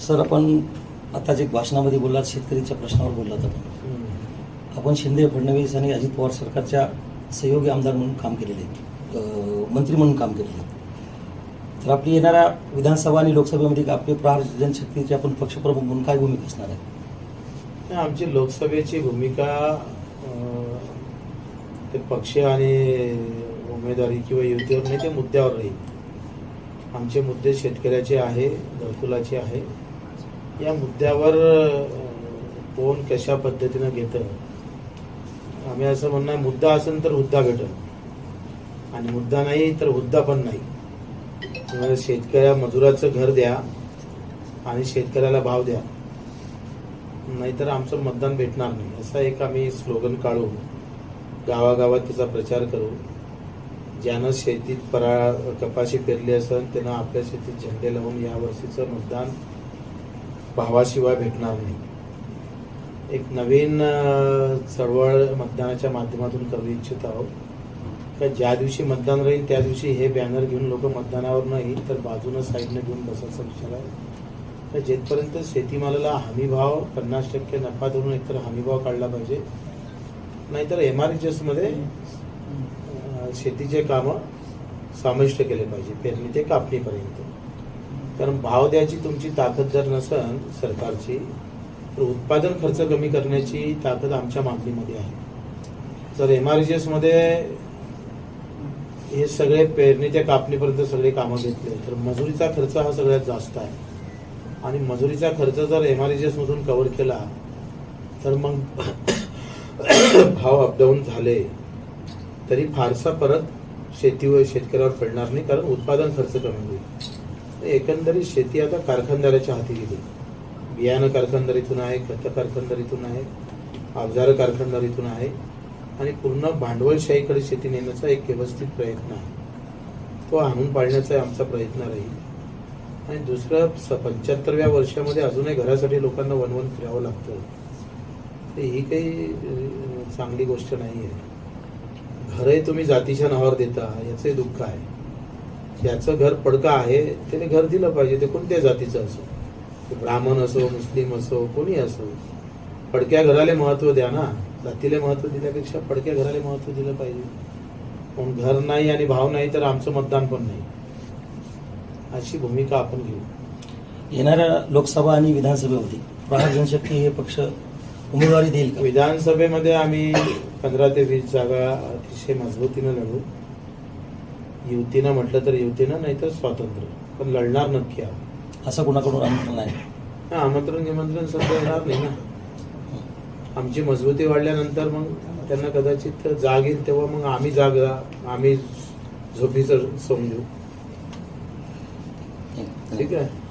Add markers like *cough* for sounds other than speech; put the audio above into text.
Sir आपण आता जे भाषणामध्ये बोललात शेतकरीच्या प्रश्नावर बोललात आपण. आपण शिंदे फडणवीस आणि अजित पवार सरकारच्या सहयोगी आमदार म्हणून काम केलेले आहेत. मंत्री म्हणून काम केलेले आहेत. तर आपली येणाऱ्या विधानसभा आणि लोकसभेमध्ये आपले प्रहार जनशक्तीचे आपण पक्षप्रमुख म्हणून काय भूमिका असणार आहे? आमची लोकसभेची भूमिका ते पक्ष आणि उमेदवारी किंवा युतीवर नाही ते मुद्द्यावर राहील. आमचे मुद्दे शेतकऱ्याचे आहे घरकुलाचे आहे. या मुद्द्यावर कोण कशा पद्धतीनं घेतं? आम्ही असं म्हणणार मुद्दा असेल तर हुद्दा भेटल. आणि मुद्दा नाही तर हुद्दा पण नाही. शेतकऱ्या मजुराचं घर द्या आणि शेतकऱ्याला भाव द्या. नाहीतर आमचं मतदान भेटणार नाही. असा एक आम्ही स्लोगन काढू गावागावात त्याचा प्रचार करू. ज्यानं शेतीत परा कपाशी पेरली असेल त्यानं आपल्या शेतीत झेंडे लावून या वर्षीचं मतदान भावाशिवाय भेटणार नाही. एक नवीन चळवळ मतदानाच्या माध्यमातून करू इच्छित आहोत. का ज्या दिवशी मतदान राहील त्या दिवशी हे बॅनर घेऊन लोक मतदानावर नाही तर बाजूनं साईडनं घेऊन बसायचा विचार आहे. तर जेथपर्यंत शेतीमालाला हमीभाव पन्नास टक्के नफा धरून एकतर हमीभाव काढला पाहिजे नाहीतर एम आर एच एसमध्ये शेतीचे कामं समाविष्ट केले पाहिजे. पेरणी ते कापणीपर्यंत. कारण भाव द्यायची तुमची ताकद जर नसेल सरकारची तर उत्पादन खर्च कमी करण्याची ताकद आमच्या मागणीमध्ये आहे. जर एम आरमध्ये हे सगळे पेरणी ते कापणीपर्यंत सगळे कामं घेतले. तर मजुरीचा खर्च हा सगळ्यात जास्त आहे. आणि मजुरीचा खर्च जर एम आर एसमधून कव्हर केला तर मग *coughs* भाव अपडाऊन झाले. तरी फारसा परत शेतीवर शेतकऱ्यावर पडणार नाही कारण उत्पादन खर्च कमी होईल. एकंदरीत शेती आता कारखानदाराच्या हाती गेली. बियाणं कारखानदारीतून आहे खत कारखानदारीतून आहे अवजार कारखानदारीतून आहे आणि पूर्ण भांडवलशाहीकडे शेती नेण्याचा एक व्यवस्थित प्रयत्न आहे. तो आणून पाळण्याचा आमचा प्रयत्न राहील. आणि दुसरं स पंच्याहत्तरव्या वर्षामध्ये अजूनही घरासाठी लोकांना वनवन फिरावं लागतं. तर ही काही चांगली गोष्ट नाही आहे घरही तुम्ही जातीच्या नावावर देता याचंही दुःख आहे. ज्याचं घर पडकं आहे त्याने घर दिलं पाहिजे ते कोणत्या जातीचं असो? ते ब्राह्मण असो मुस्लिम असो कोणी असो. पडक्या घराला महत्त्व द्या ना. जातीला महत्त्व दिल्यापेक्षा पडक्या घराला महत्त्व दिलं पाहिजे. पण घर नाही आणि भाव नाही तर आमचं मतदान पण नाही. अशी भूमिका आपण घेऊ. येणाऱ्या लोकसभा आणि विधानसभेमध्ये प्रहार जनशक्ती हे पक्ष उमेदवारी देईल का? विधानसभेमध्ये आम्ही पंधरा ते वीस जागा अतिशय मजबूतीनं लढू. युतीनं म्हटलं तर युतीनं नाहीतर स्वातंत्र्य. पण लढणार नक्की आहोत. असं कोणाकडून आमंत्रण आहे? हा, आमंत्रण निमंत्रण सध्या येणार नाही ना. आमची मजबूती वाढल्यानंतर मग त्यांना कदाचित जाग येईल तेव्हा मग आम्ही जागा आम्ही झोपीचं समजू ठीक आहे?